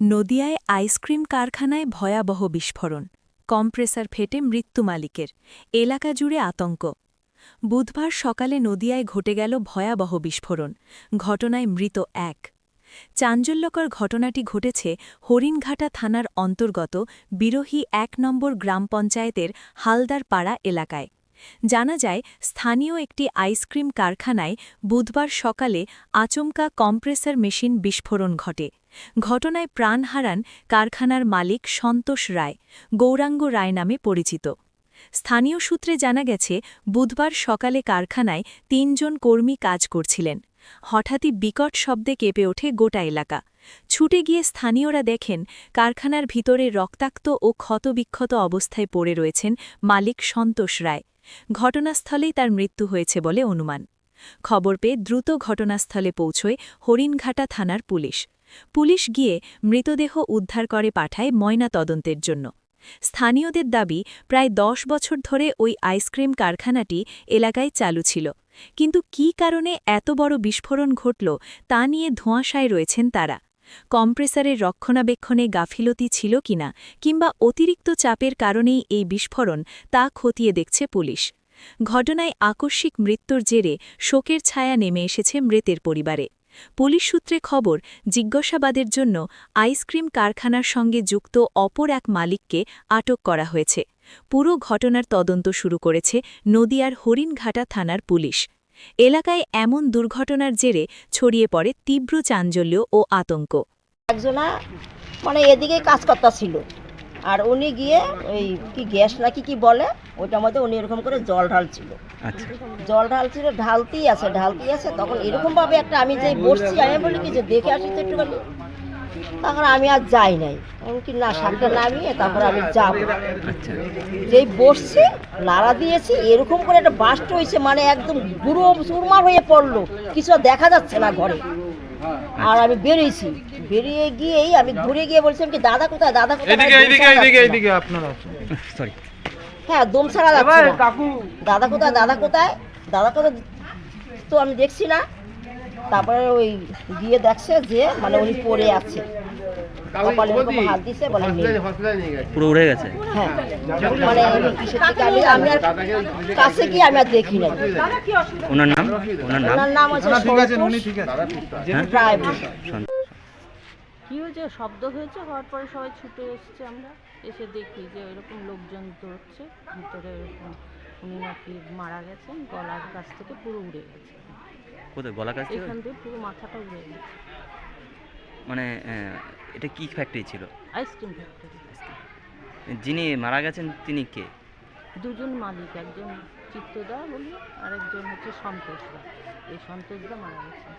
নদিয়ায় ice cream কারখানায় ভয়াবহ বিস্ফোরণ, কম্প্রেসার ফেটে মৃত্যু মালিকের, এলাকা জুড়ে আতঙ্ক। বুধবার সকালে নদিয়ায় ঘটে গেল ভয়াবহ বিস্ফোরণ, ঘটনায় মৃত এক। চাঞ্চল্যকর ঘটনাটি ঘটেছে হরিণঘাটা থানার অন্তর্গত বিরোহী এক নম্বর গ্রাম পঞ্চায়েতের হালদার পাড়া এলাকায়। জানা যায়, স্থানীয় একটি আইসক্রিম কারখানায় বুধবার সকালে আচমকা কম্প্রেসার মেশিন বিস্ফোরণ ঘটে। ঘটনায় প্রাণ হারান কারখানার মালিক সন্তোষ রায়, গৌরাঙ্গ রায় নামে পরিচিত। স্থানীয় সূত্রে জানা গেছে, বুধবার সকালে কারখানায় তিনজন কর্মী কাজ করছিলেন। হঠাৎই বিকট শব্দে কেঁপে ওঠে গোটা এলাকা। ছুটে গিয়ে স্থানীয়রা দেখেন, কারখানার ভিতরে রক্তাক্ত ও ক্ষতবিক্ষত অবস্থায় পড়ে রয়েছেন মালিক সন্তোষ রায়। ঘটনাস্থলেই তার মৃত্যু হয়েছে বলে অনুমান। খবর পেয়ে দ্রুত ঘটনাস্থলে পৌঁছয় হরিণঘাটা থানার পুলিশ। পুলিশ গিয়ে মৃতদেহ উদ্ধার করে পাঠায় ময়না তদন্তের জন্য। স্থানীয়দের দাবি, প্রায় দশ বছর ধরে ওই আইসক্রিম কারখানাটি এলাকায় চালু ছিল। কিন্তু কী কারণে এত বড় বিস্ফোরণ ঘটল তা নিয়ে ধোঁয়াশায় রয়েছেন তারা। কম্প্রেসারের রক্ষণাবেক্ষণে গাফিলতি ছিল কিনা কিংবা অতিরিক্ত চাপের কারণেই এই বিস্ফোরণ তা খতিয়ে দেখছে পুলিশ। ঘটনায় আকস্মিক মৃত্যুর জেরে শোকের ছায়া নেমে এসেছে মৃতের পরিবারে। পুলিশ সূত্রে খবর, জিজ্ঞাসাবাদের জন্য আইসক্রিম কারখানার সঙ্গে যুক্ত অপর এক মালিককে আটক করা হয়েছে। পুরো ঘটনার তদন্ত শুরু করেছে নদিয়ার হরিণঘাটা থানার পুলিশ। এলাকায় এমন দুর্ঘটনার জেরে ছড়িয়ে পড়ে তীব্র চাঞ্চল্য ও আতঙ্ক। একজনা মানে এদিকে কাজ করতে ছিল। আর উনি গিয়ে ওই কি গ্যাস নাকি কি বলে ওইটার মধ্যে উনি এরকম করে জল ঢালছিল। আচ্ছা। জল ঢালছিল ঢালতেই আছে ঢালতেই আছে তখন এরকম ভাবে একটা আমি যে বসছি আমি বলি কি যে দেখে আসি তো একটুখানি। তখন আমি আর যাই নাই। আমি কি না শাকটা নামিয়ে তারপর আমি যাব। আচ্ছা যেই বসছি নাড়া দিয়েছি এরকম করে একটা বাস্ট হয়েছে মানে একদম গুঁড়ো সুরমার হয়ে পড়ল। কিছু আর দেখা যাচ্ছে না ঘরে। আর আমি বেরিয়েছি। বেরিয়ে গিয়েই আমি ঘুরে গিয়ে বলছিলাম কি দাদা কোথায়? দাদা কোথায়? এদিকে আমি এদিকে দম ছাড়া এদিকে যাচ্ছে না। এদিকে আপনারা সরি হ্যাঁ দম ছাড়া যাচ্ছে দাদা কোথায়? দাদা কোথায়? দাদা কোথায়? তো আমি দেখছি না। তারপরে ওই গিয়ে দেখছে যে মানে উনি পড়ে আছে। কপালে এরকম হাত দিছে বলে নেই। পুরো উড়ে গেছে? হ্যাঁ। মানে কিসের থেকে আমি আমি আর কাছে গিয়ে আমি আর দেখি নাই। ওনার নাম? ওনার নাম? ওনার নাম হচ্ছে ঠিক আছে উনি ঠিক আছে। কি হয়েছে? শব্দ হয়েছে? হওয়ার পরে সবাই ছুটে এসছে আমরা। এসে দেখি যে ওইরকম লোকজন দৌড়চ্ছে ভিতরে ওরকম উনি নাকি মারা গেছেন। গলার কাছ থেকে পুরো উড়ে গেছে। কোথায়? গলা কাছ থেকে এখান থেকে পুরো মাথাটা উড়ে গেছে। মানে এটা কি ফ্যাক্টরি ছিল? আইসক্রিম ফ্যাক্টরি যিনি মারা গেছেন তিনি কে? দুজন মালিক একজন চিত্তদা বলি আর একজন হচ্ছে সন্তোষদা। এই সন্তোষদা মারা গেছে